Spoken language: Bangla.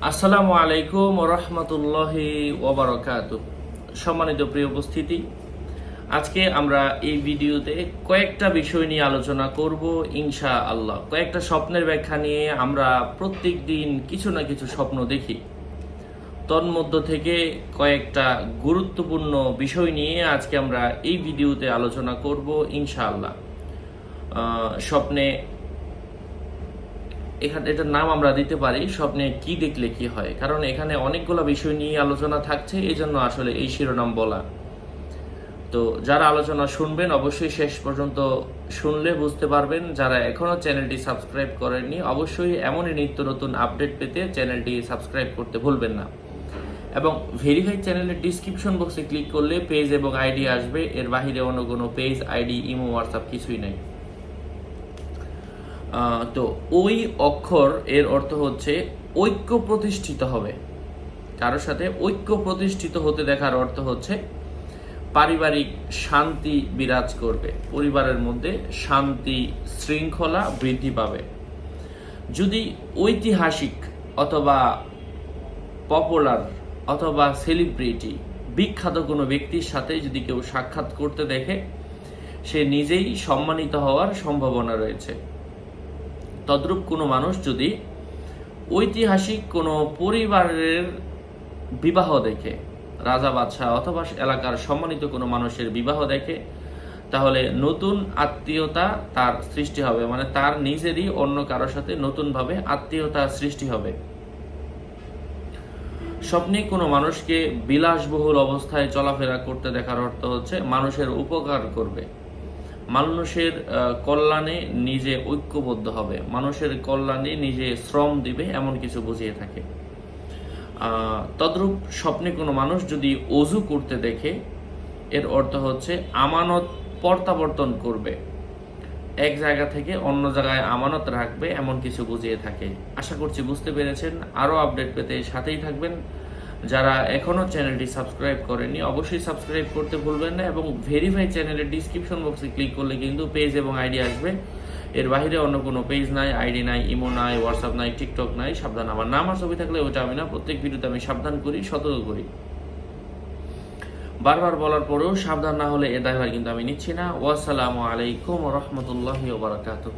আসসালামু আলাইকুম রহমতুল্লাহি ওবরাকাত সম্মানিত প্রিয় উপস্থিতি আজকে আমরা এই ভিডিওতে কয়েকটা বিষয় নিয়ে আলোচনা করব ইনশা আল্লাহ কয়েকটা স্বপ্নের ব্যাখ্যা নিয়ে আমরা প্রত্যেক দিন কিছু না কিছু স্বপ্ন দেখি। তন্মধ্য থেকে কয়েকটা গুরুত্বপূর্ণ বিষয় নিয়ে আজকে আমরা এই ভিডিওতে আলোচনা করব ইনশাআল্লাহ। আহ, স্বপ্নে এখানে এটার নাম আমরা দিতে পারি স্বপ্নে কি দেখলে কি হয়। কারণ এখানে অনেকগুলো বিষয় নিয়ে আলোচনা থাকছে এই জন্য আসলে এই শিরোনাম বলা। তো যারা আলোচনা শুনবেন, অবশ্যই শেষ পর্যন্ত শুনলে বুঝতে পারবেন। যারা এখনও চ্যানেলটি সাবস্ক্রাইব করেননি, অবশ্যই এমনই নিত্য নতুন আপডেট পেতে চ্যানেলটি সাবস্ক্রাইব করতে ভুলবেন না। এবং ভেরিফাই চ্যানেলের ডিসক্রিপশন বক্সে ক্লিক করলে পেজ এবং আইডি আসবে। এর বাহিরে অন্য কোনো পেজ আইডি ইমো হোয়াটসঅ্যাপ কিছুই নেই। তো ওই অক্ষর এর অর্থ হচ্ছে ঐক্য প্রতিষ্ঠিত হবে। কারোর সাথে ঐক্য প্রতিষ্ঠিত হতে দেখার অর্থ হচ্ছে পারিবারিক শান্তি বিরাজ করবে। পরিবারের মধ্যে শান্তি শৃঙ্খলা বৃদ্ধি পাবে। যদি ঐতিহাসিক অথবা পপুলার অথবা সেলিব্রিটি বিখ্যাত কোনো ব্যক্তির সাথে যদি কেউ সাক্ষাৎ করতে দেখে, সে নিজেই সম্মানিত হওয়ার সম্ভাবনা রয়েছে। তদ্রূপ কোনো মানুষ যদি ঐতিহাসিক কোনো পরিবারের বিবাহ দেখে, রাজা, বাদশাহ অথবা এলাকার সম্মানিত কোনো মানুষের বিবাহ দেখে, তাহলে নতুন আত্মীয়তা তার সৃষ্টি হবে। মানে তার নিজেরই অন্য কারোর সাথে নতুনভাবে আত্মীয়তা সৃষ্টি হবে। স্বপ্নে কোনো মানুষকে বিলাসবহুল অবস্থায় চলাফেরা করতে দেখার অর্থ হচ্ছে মানুষের উপকার করবে। মানুষের কল্যাণে নিজে ঐক্যবদ্ধ হবে। মানুষের কল্যাণে নিজে শ্রম দিবে, এমন কিছু বুঝিয়ে থাকে। তদ্রূপ স্বপ্নে কোনো মানুষ যদি অজু করতে দেখে, এর অর্থ হচ্ছে আমানত প্রত্যাবর্তন করবে। এক জায়গা থেকে অন্য জায়গায় আমানত রাখবে, এমন কিছু বুঝিয়ে থাকে। আশা করছি বুঝতে পেরেছেন। আরও আপডেট পেতে সাথেই থাকবেন। যারা এখনও চ্যানেলটি সাবস্ক্রাইব করেনি অবশ্যই সাবস্ক্রাইব করতে ভুলবেন না এবং ভেরিফাই চ্যানেলের ডিসক্রিপশন বক্সে ক্লিক করলে কিন্তু পেজ এবং আইডি আসবে। এর বাইরে অন্য কোনো পেজ নাই আইডি নাই ইমো নাই হোয়াটসঅ্যাপ নাই টিকটক নাই, সাবধান। আমার নাম আর ছবি থাকলে ওটা আমি না, প্রত্যেক ভিডিওতে আমি সাবধান করি, সতর্ক করি। বারবার বলার পরেও সাবধান না হলে এ দায়ভার কিন্তু আমি নিচ্ছি না। ওয়াসসালামু আলাইকুম রহমতুল্লাহ বারাকাতুহ।